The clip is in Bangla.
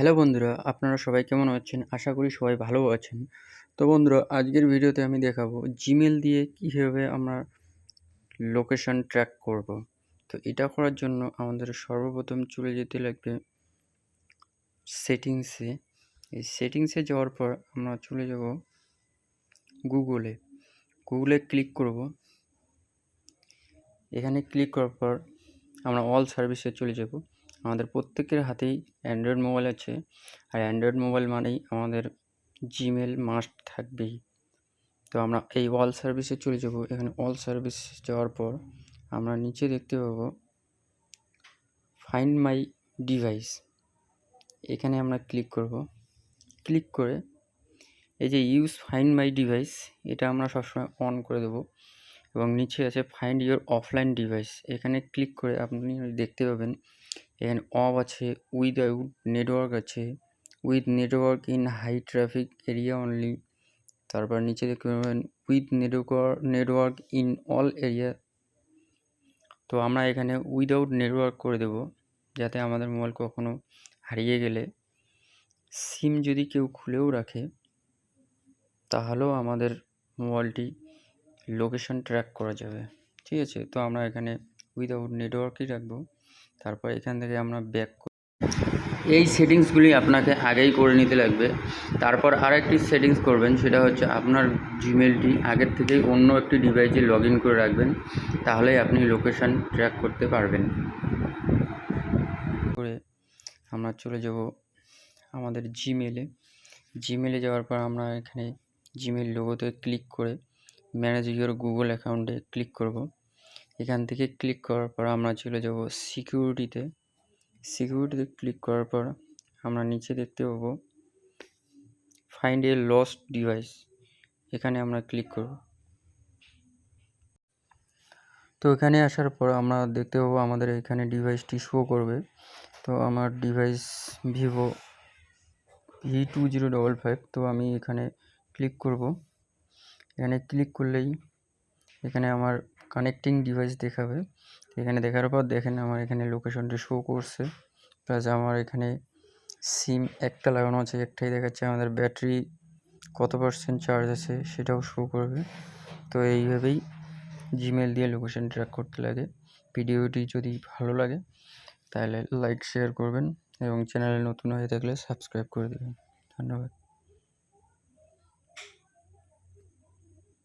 হ্যালো বন্ধুরা, আপনারা সবাই কেমন আছেন? আশা করি সবাই ভালো আছেন। তো বন্ধুরা, আজকের ভিডিওতে আমি দেখাবো জিমেল দিয়ে কীভাবে আমরা লোকেশন ট্র্যাক করব। তো এটা করার জন্য আমাদের সর্বপ্রথম চলে যেতে লাগবে সেটিংসে এই সেটিংসে যাওয়ার পর আমরা চলে যাব গুগলে গুগলে ক্লিক করব। এখানে ক্লিক করার পর আমরা অল সার্ভিসে চলে যাব। আমাদের প্রত্যেকের হাতেই অ্যান্ড্রয়েড মোবাইল আছে। আর অ্যান্ড্রয়েড মোবাইল মানেই আমাদের জিমেল মাস্ট থাকবেই। তো আমরা এই অল সার্ভিসে চলে যাব। এখানে অল সার্ভিস যাওয়ার পর আমরা নিচে দেখতে পাবো ফাইন্ড মাই ডিভাইস। এখানে আমরা ক্লিক করব। ক্লিক করে এই যে ইউজ ফাইন্ড মাই ডিভাইস, এটা আমরা সবসময় অন করে দেবো। এবং নিচে আছে ফাইন্ড ইউর অফলাইন ডিভাইস। এখানে ক্লিক করে আপনি দেখতে পাবেন এখানে অফ আছে উইদাউট নেটওয়ার্ক আছে। With network in high traffic area only. তারপর নিচে দেখতে পাবেন, with network network in all area. তো আমরা এখানে উইদাউট নেটওয়ার্ক করে দেব, যাতে আমাদের মোবাইল কখনো হারিয়ে গেলে। সিম যদি কেউ খুলেও রাখে, তাহলেও আমাদের মোবাইলটি লোকেশন ট্র্যাক করা যাবে। ঠিক আছে? তো আমরা এখানে উইদাউট নেটওয়ার্কই রাখব। তারপর এখান থেকে আমরা ব্যাক এই সেটিংসগুলি আপনাকে আগেই করে নিতে লাগবে। তারপর আরেকটি সেটিংস করবেন সেটা হচ্ছে আপনার জিমেলটি আগের থেকেই অন্য একটি ডিভাইসে লগ ইন করে রাখবেন তাহলেই আপনি লোকেশান ট্র্যাক করতে পারবেন। করে আমরা চলে যাব আমাদের জিমেলে জিমেলে যাওয়ার পর আমরা এখানে জিমেল লোগোতে ক্লিক করে ম্যানেজ ইউর গুগল অ্যাকাউন্টে ক্লিক করব। এখান থেকে ক্লিক করার পর আমরা চলে যাব সিকিউরিটিতে সিকিউরিটিতে ক্লিক করার পর আমরা নিচে দেখতে পাবো ফাইন্ড এ লস্ট ডিভাইস এখানে আমরা ক্লিক করব। তো এখানে আসার পর আমরা দেখতে পাবো আমাদের এখানে ডিভাইসটি শো করবে। তো আমার device Vivo V two zero double five তো আমি এখানে ক্লিক করব। এখানে ক্লিক করলেই এখানে আমার কানেক্টিং ডিভাইস দেখাবে। এখানে দেখার পর দেখেন আমার এখানে লোকেশনটি শো করছে। প্লাস আমার এখানে সিম একটা লাগানো আছে, একটাই দেখাচ্ছে। আমাদের ব্যাটারি কত পার্সেন্ট চার্জ আছে সেটাও শো করবে। তো এইভাবেই জিমেল দিয়ে লোকেশন ট্র্যাক করতে লাগে। ভিডিওটি যদি ভালো লাগে, তাহলে লাইক শেয়ার করবেন এবং চ্যানেলে নতুন হয়ে থাকলে সাবস্ক্রাইব করে দেবেন। ধন্যবাদ।